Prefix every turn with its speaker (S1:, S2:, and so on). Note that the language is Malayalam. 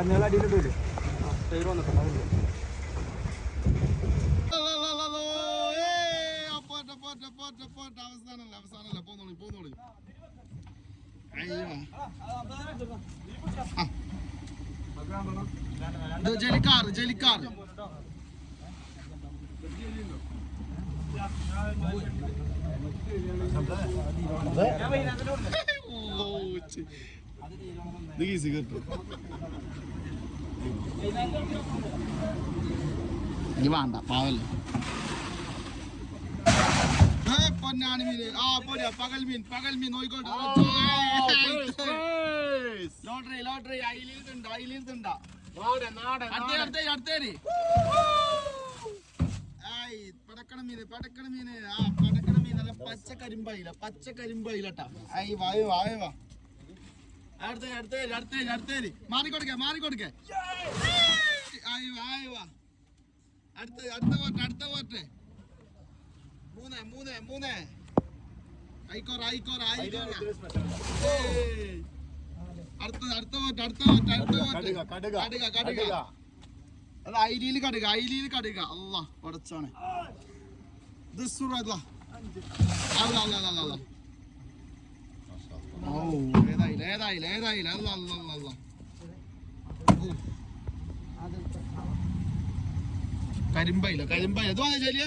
S1: കഞ്ഞാൽ അടിയിലിട്ടില്ലേ പേര് വന്നിട്ടുണ്ട് അതിന്റെ
S2: പോട്ടെ പോട്ടെ പോട്ടെ പോട്ടെ അവസാനല്ല അവസാനല്ല പോന്നോളി പോന്നോളി അയ്യോ ജലിക്കാറ് ജലിക്കാറ് ഓ, ഇനി വേണ്ട പാവല്ലേ. പൊന്നാണി മീന് ആ പോരാ പകൽ മീൻ പകൽ മീൻ നോയിക്കോട്ടെ. ലോട്ടറി ലോട്ടറി അയിലിരുത്തുണ്ട് അയിലിരുത്തുണ്ട് അടുത്തേ അടുത്തേ അടുത്തേരി ആയി പടക്കണ മീന് പടക്കണ മീന്. ആ പടക്കണ മീൻ നല്ല പച്ച കരിമ്പയില പച്ച ഐ വായ വായ വാ. അടുത്തേ അടുത്തേരി അടുത്തേരി അടുത്തേരി മാറിക്കൊടുക്ക മാറിക്കൊടുക്ക. അടുത്ത അടുത്ത പോട്ടെ അടുത്ത പോട്ടെ മൂന്ന് മൂന്ന് മൂന്ന്. ആയിക്കോറ ആയിക്കോറ ആയിക്കോറ ഏയ്. അടുത്ത പോട്ടെ അടുത്ത പോട്ടെ അടുത്ത പോട്ടെ
S1: കടുക, കടുക,
S2: കടുക. അത് അയിലിയിൽ കടുക അയിലിയിൽ കടുക. അല്ല പടച്ചാണ് സുറ അല്ല അല്ല അല്ല അല്ല അല്ല ഓ ഏതായില്ല ഏതായില്ല. അല്ല അല്ല അല്ല കരിമ്പയില്ല കരിമ്പയില്ല വന്നേ ചെല്ലിയ